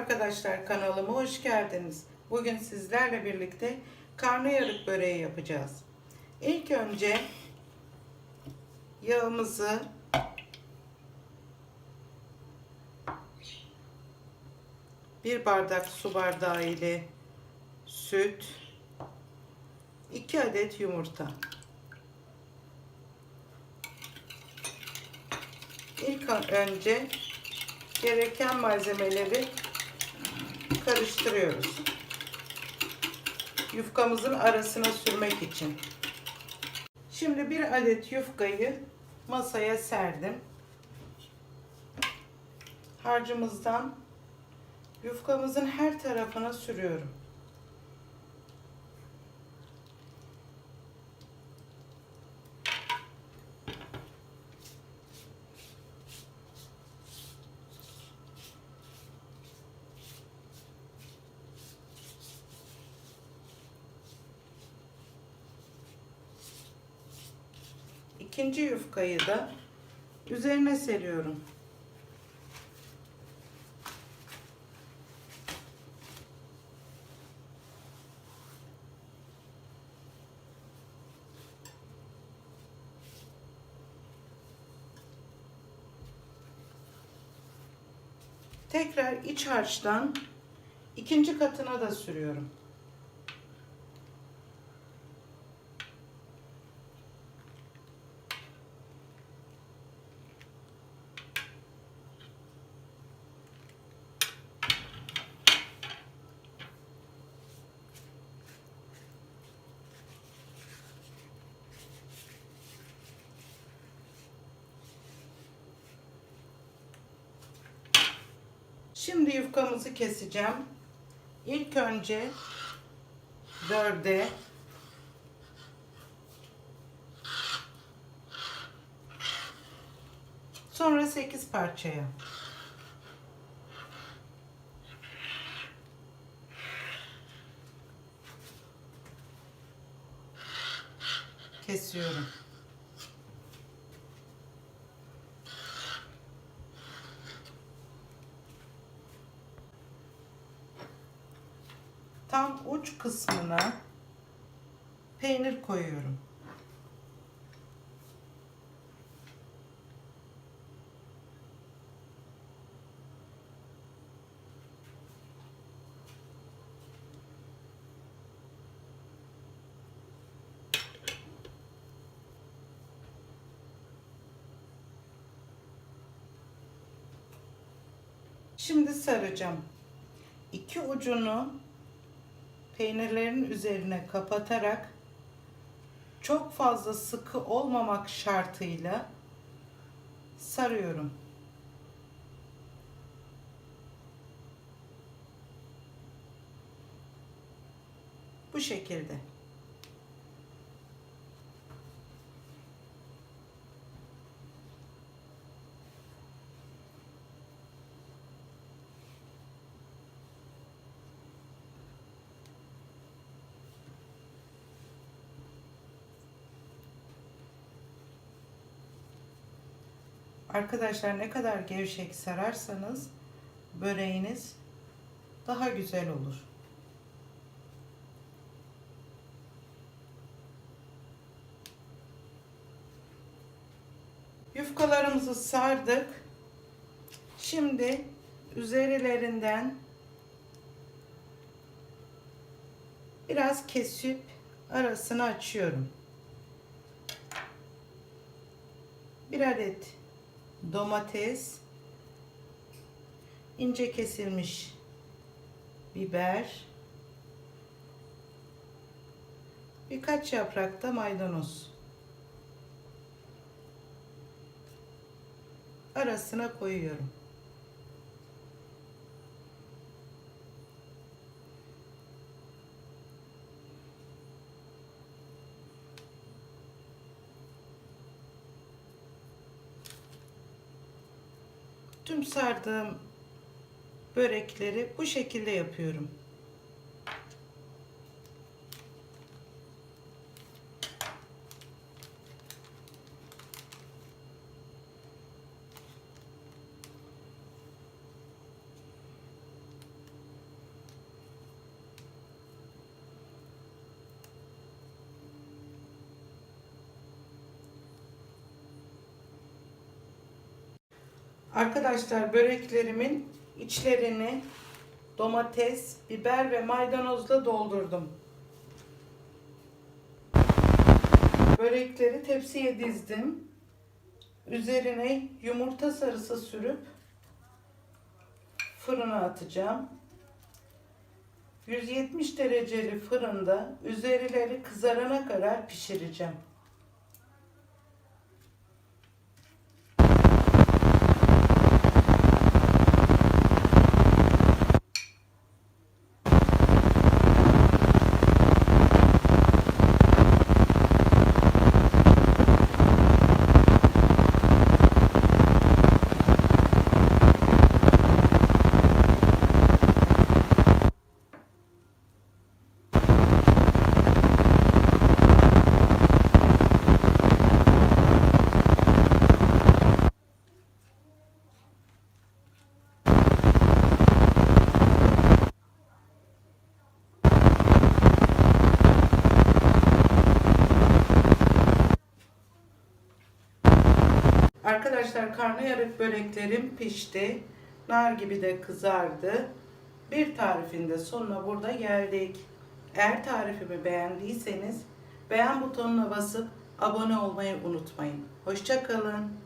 arkadaşlar kanalıma hoş geldiniz. Bugün sizlerle birlikte karnıyarık böreği yapacağız. İlk önce yağımızı bir bardak su bardağı ile süt, 2 adet yumurta. İlk önce gereken malzemeleri karıştırıyoruz. Yufkamızın arasına sürmek için. Şimdi bir adet yufkayı masaya serdim. Harcımızdan yufkamızın her tarafına sürüyorum. İkinci yufkayı da üzerine seriyorum. Tekrar iç harçtan ikinci katına da sürüyorum. Şimdi yufkamızı keseceğim. İlk önce dörde sonra sekiz parçaya. Kesiyorum. Tam uç kısmına peynir koyuyorum. Şimdi saracağım. İki ucunu peynirlerin üzerine kapatarak çok fazla sıkı olmamak şartıyla sarıyorum. Bu şekilde. Arkadaşlar ne kadar gevşek sararsanız böreğiniz daha güzel olur. Yufkalarımızı sardık. Şimdi üzerlerinden biraz kesip arasını açıyorum. Bir adet domates, ince kesilmiş biber, birkaç yaprak da maydanoz. Arasına koyuyorum. Tüm sardığım börekleri bu şekilde yapıyorum. Arkadaşlar böreklerimin içlerini domates, biber ve maydanozla doldurdum. Börekleri tepsiye dizdim. Üzerine yumurta sarısı sürüp fırına atacağım. 170 dereceli fırında üzerleri kızarana kadar pişireceğim. Arkadaşlar karnıyarık böreklerim pişti. Nar gibi de kızardı. Bir tarifinde sonuna burada geldik. Eğer tarifimi beğendiyseniz beğen butonuna basıp abone olmayı unutmayın. Hoşçakalın.